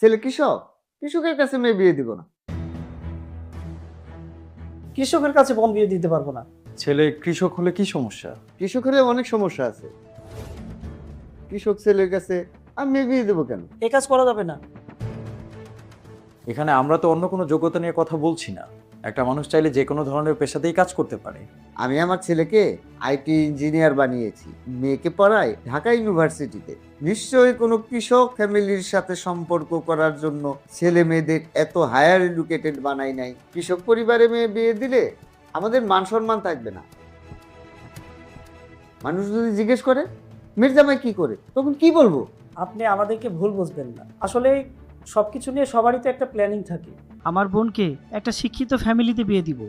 ছেলে কৃষক? কৃষকের কাছে মেয়ে বিয়ে দিব না। কৃষকের কাছে বোন বিয়ে দিতে পারব না। ছেলে কৃষক হলে কি সমস্যা? কৃষকের অনেক সমস্যা আছে। কৃষক ছেলের কাছে আমি মেয়ে বিয়ে দেবো কেন? এ কাজ করা যাবে না। এখানে আমরা তো অন্য কোনো যোগ্যতা নিয়ে কথা বলছি না। একটা মানুষ চাইলে যে কোনো ধরনের পেশাতেই কাজ করতে পারে। আমি আমার ছেলেকে আইটি ইঞ্জিনিয়ার বানিয়েছি। মেয়েকে পড়াই ঢাকা ইউনিভার্সিটিতে। নিশ্চয়ই কোনো কৃষক ফ্যামিলির সাথে সম্পর্ক করার জন্য ছেলে মেয়েদের এত হায়ার এডুকেটেড বানাই নাই। কৃষক পরিবারে মেয়ে বিয়ে দিলে আমাদের মান সম্মান থাকবে না। মানুষ যদি জিজ্ঞেস করে মেয়ের জামাই কি করে? তখন কি বলব? আপনি আমাদেরকে ভুল বুঝবেন না। আসলে সবকিছু নিয়ে সবারই তো একটা প্ল্যানিং থাকে। আমার বোনকে একটা শিক্ষিত ফ্যামিলিতে বিয়ে দিব।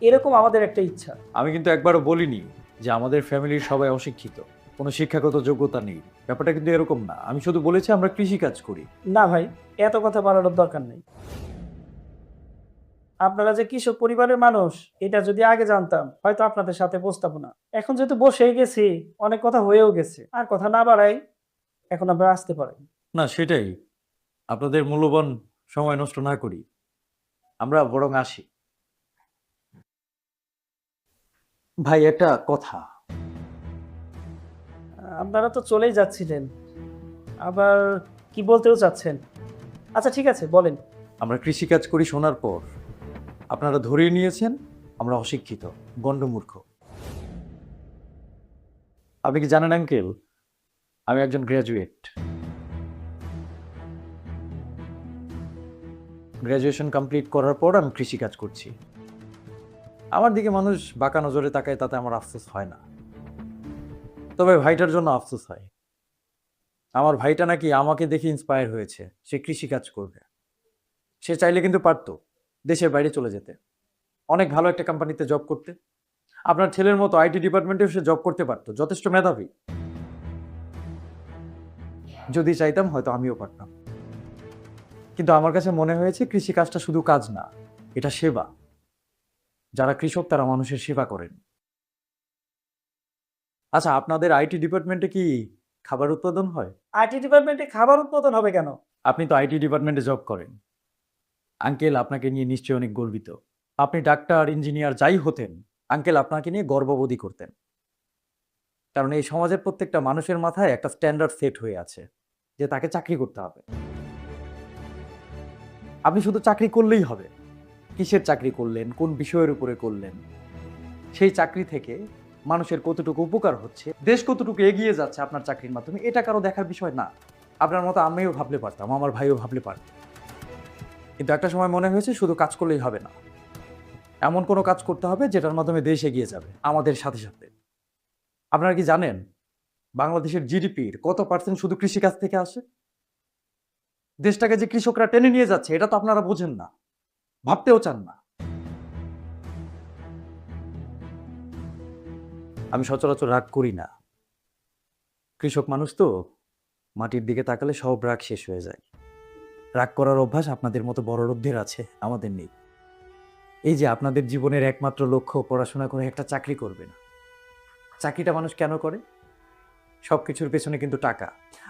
এরকম আমাদের একটা ইচ্ছা। আমি কিন্তু একবারও বলিনি যে আমাদের ফ্যামিলির সবাই অশিক্ষিত। কোনো শিক্ষাগত যোগ্যতা নেই। ব্যাপারটা কিন্তু এরকম না। আমি শুধু বলেছি আমরা কৃষি কাজ করি। না ভাই এত কথা বাড়ানোর দরকার নেই। আপনারা যে কৃষক পরিবারের মানুষ এটা যদি আগে জানতাম হয়তো আপনাদের সাথে বসতাম না। এখন যেহেতু বসেই গেছি অনেক কথা হয়েও গেছে। আর কথা না বাড়াই এখন আমরা আসতে পারেন না সেটাই। আপনাদের মূল্যবান সময় নষ্ট না করি। আমরা বরং আসি। ভাই একটা কথা। আপনারা তো চলেই যাচ্ছিলেন। আবার কি বলতেও চাচ্ছেন? আচ্ছা ঠিক আছে বলেন। আমরা কৃষিকাজ করি শোনার পর। আপনারা ধরিয়ে নিয়েছেন আমরা অশিক্ষিত গণ্ডমূর্খ। আপনি কি জানেন আঙ্কেল? আমি একজন গ্র্যাজুয়েট গ্র্যাজুয়েশন কমপ্লিট করার পর আমি কৃষিকাজ করছি। আমার দিকে মানুষ বাঁকা নজরে তাকায়, তাতে আমার আফসোস হয় না। তবে ভাইটার জন্য আফসোস হয়। আমার ভাইটা নাকি আমাকে দেখে ইন্সপায়ার হয়েছে, সে কৃষিকাজ করবে। সে চাইলে কিন্তু পারতো দেশের বাইরে চলে যেতে। অনেক ভালো একটা কোম্পানিতে জব করতে। আপনার ছেলের মতো আইটি ডিপার্টমেন্টেও সে জব করতে পারতো, যথেষ্ট মেধাবী। যদি চাইতাম হয়তো আমিও পারতাম। কিন্তু আমার কাছে মনে হয়েছে কৃষিকাজটা শুধু কাজ না এটা সেবা। যারা কৃষক তারা মানুষের সেবা করেন। আচ্ছা আপনাদের আইটি ডিপার্টমেন্টে কি খাবার উৎপাদন হয়? আইটি ডিপার্টমেন্টে খাবার উৎপাদন হবে কেন? আপনি তো আইটি ডিপার্টমেন্টে জব করেন। আঙ্কেল আপনাকে নিয়ে নিশ্চয়ই অনেক গর্বিত। আপনি ডাক্তার ইঞ্জিনিয়ার যাই হতেন আঙ্কেল আপনাকে নিয়ে গর্ববোধই করতেন। কারণ এই সমাজের প্রত্যেকটা মানুষের মাথায় একটা স্ট্যান্ডার্ড সেট হয়ে আছে যে তাকে চাকরি করতে হবে। আপনি শুধু চাকরি করলেই হবে। কিসের চাকরি করলেন? কোন বিষয়ের উপরে করলেন? সেই চাকরি থেকে মানুষের কতটুকু উপকার হচ্ছে? দেশ কতটুকু এগিয়ে যাচ্ছে আপনার চাকরির মাধ্যমে? এটা কারও দেখার বিষয় না। আপনার মতো আমিও ভাবলে পারতাম, আমার ভাইও ভাবলে পারত। কিন্তু একটা সময় মনে হয়েছে শুধু কাজ করলেই হবে না। এমন কোনো কাজ করতে হবে যেটার মাধ্যমে দেশ এগিয়ে যাবে, আমাদের সাথে সাথে। আপনারা কি জানেন, বাংলাদেশের জিডিপির কত পার্সেন্ট শুধু কৃষিকাজ থেকে আসে? দেশটাকে যে কৃষকরা টেনে নিয়ে যাচ্ছে, এটা তো আপনারা বোঝেন না। ভাবতেও চান না। আমি সচরাচর রাগ করি না। কৃষক মানুষ তো, মাটির দিকে তাকালে সব রাগ শেষ হয়ে যায়। রাগ করার অভ্যাস আপনাদের মতো বড় লোকদের আছে, আমাদের নেই। এই যে আপনাদের জীবনের একমাত্র লক্ষ্য পড়াশোনা করে একটা চাকরি করবেন চাকরিটা মানুষ কেন করে? সব কিছুর পেছনে কিন্তু টাকা।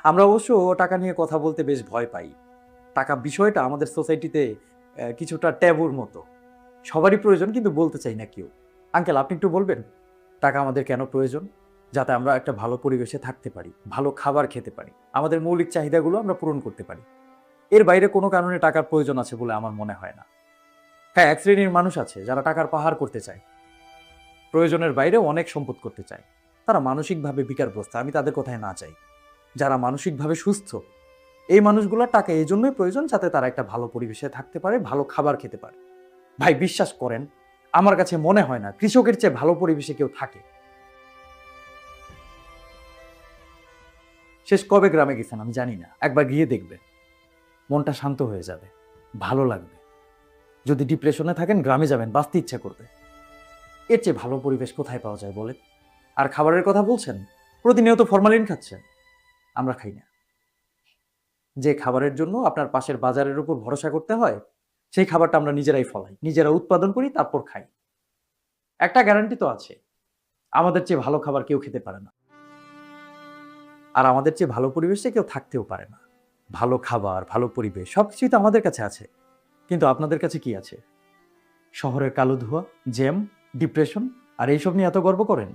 আমরা অবশ্য টাকা নিয়ে কথা বলতে বেশ ভয় পাই। টাকা বিষয়টা আমাদের সোসাইটিতে কিছুটা ট্যাবুর মতো। সবারই প্রয়োজন কিন্তু বলতে চাই না কেউ। আঙ্কেল, আপনি একটু বলবেন, টাকা আমাদের কেন প্রয়োজন? যাতে আমরা একটা ভালো পরিবেশে থাকতে পারি, ভালো খাবার খেতে পারি। আমাদের মৌলিক চাহিদাগুলো আমরা পূরণ করতে পারি। এর বাইরে কোনো কারণে টাকার প্রয়োজন আছে বলে আমার মনে হয় না। হ্যাঁ এক শ্রেণির মানুষ আছে যারা টাকার পাহাড় করতে চায়। প্রয়োজনের বাইরে অনেক সম্পদ করতে চায়। তারা মানসিকভাবে বিকারগ্রস্ত, আমি তাদের কথায় না চাই। যারা মানসিকভাবে সুস্থ, এই মানুষগুলোর টাকা এই জন্যই প্রয়োজন যাতে তারা একটা ভালো পরিবেশে থাকতে পারে, ভালো খাবার খেতে পারে। ভাই, বিশ্বাস করেন, আমার কাছে মনে হয় না কৃষকের চেয়ে ভালো পরিবেশে কেউ থাকে। শেষ কবে গ্রামে গেছেন আমি জানি না, একবার গিয়ে দেখবে। মনটা শান্ত হয়ে যাবে, ভালো লাগবে। যদি ডিপ্রেশনে থাকেন, গ্রামে যাবেন, বাঁচতে ইচ্ছা করবে। এর চেয়ে ভালো পরিবেশ কোথায় পাওয়া যায় বলেন? আর খাবারের কথা বলছেন? প্রতিনিয়ত ফরমালিন খাচ্ছেন। আমরা খাই না। যে খাবারের জন্য আপনার পাশের বাজারের উপর ভরসা করতে হয়, সেই খাবারটা আমরা নিজেরাই ফলাই। নিজেরা উৎপাদন করি, তারপর খাই। একটা গ্যারান্টি তো আছে। আমাদের চেয়ে ভালো খাবার কেউ খেতে পারে না। আর আমাদের চেয়ে ভালো পরিবেশে কেউ থাকতেও পারে না। ভালো খাবার, ভালো পরিবেশ সব কিছুই তো আমাদের কাছে আছে। কিন্তু আপনাদের কাছে কি আছে? শহরের কালো ধোঁয়া, জ্যাম, ডিপ্রেশন, আর এইসব নিয়ে এত গর্ব করেন?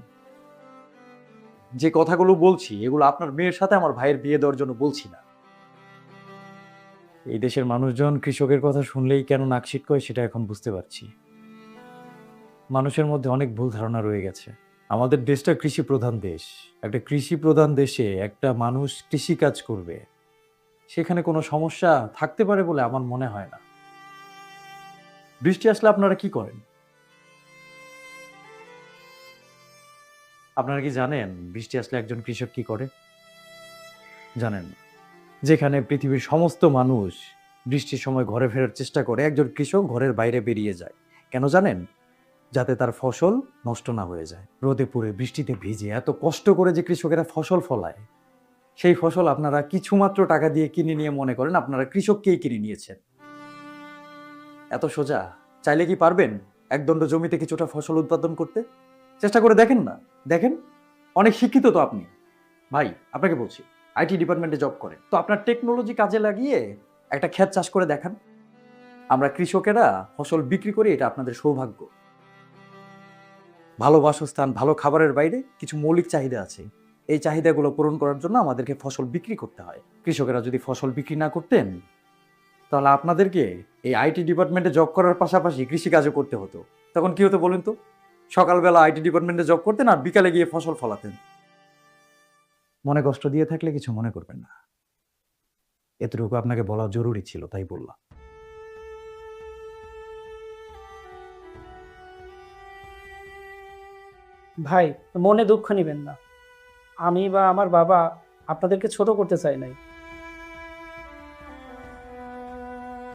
যে কথাগুলো বলছি, এগুলো আপনার মেয়ের সাথে আমার ভাইয়ের বিয়ে দেওয়ার জন্য বলছি না। এই দেশের মানুষজন কৃষকের কথা শুনলেই কেন নাকশিট করে সেটা এখন বুঝতে পারছি। মানুষের মধ্যে অনেক ভুল ধারণা রয়ে গেছে। আমাদের দেশটা কৃষি প্রধান দেশ। একটা কৃষি প্রধান দেশে একটা মানুষ কৃষি কাজ করবে। সেখানে কোনো সমস্যা থাকতে পারে বলে আমার মনে হয় না। বৃষ্টি আসলে আপনারা কি করেন? আপনারা কি জানেন বৃষ্টি আসলে একজন কৃষক কি করে? জানেন, যেখানে পৃথিবীর সমস্ত মানুষ বৃষ্টির সময় ঘরে ফেরার চেষ্টা করে, একজন কৃষক ঘরের বাইরে বেরিয়ে যায়। কেন জানেন? যাতে তার ফসল নষ্ট না হয়ে যায়। রোদে পুড়ে বৃষ্টিতে ভিজে এত কষ্ট করে যে কৃষকেরা ফসল ফলায়, সেই ফসল আপনারা কিছুমাত্র টাকা দিয়ে কিনে নিয়ে মনে করেন আপনারা কৃষককেই কিনে নিয়েছেন। এত সোজা? চাইলে কি পারবেন এক দণ্ড জমিতে কিছুটা ফসল উৎপাদন করতে? চেষ্টা করে দেখেন না। দেখেন, অনেক শিক্ষিত তো আপনি। ভাই, আপনাকে বলছি, আইটি ডিপার্টমেন্টে জব করেন তো আপনার টেকনোলজি কাজে লাগিয়ে একটা ক্ষেত চাষ করে দেখান। আমরা কৃষকেরা ফসল বিক্রি করি, এটা আপনাদের সৌভাগ্য। ভালো বাসস্থান, ভালো খাবারের বাইরে কিছু মৌলিক চাহিদা আছে। এই চাহিদাগুলো পূরণ করার জন্য আমাদেরকে ফসল বিক্রি করতে হয়। কৃষকেরা যদি ফসল বিক্রি না করতেন, তাহলে আপনাদেরকে এই আইটি ডিপার্টমেন্টে জব করার পাশাপাশি কৃষিকাজও করতে হতো। তখন কি হতো বলুন তো? সকালবেলা আইটি ডিপার্টমেন্টে জব করতেন আর বিকালে গিয়ে ফসল ফলাতেন। মনে কষ্ট দিয়ে থাকলে কিছু মনে করবেন না। এতটুকু আপনাকে বলা জরুরি ছিল, তাই বললাম। ভাই, মনে দুঃখ নেবেন না। আমি বা আমার বাবা আপনাদেরকে ছোট করতে চাই নাই।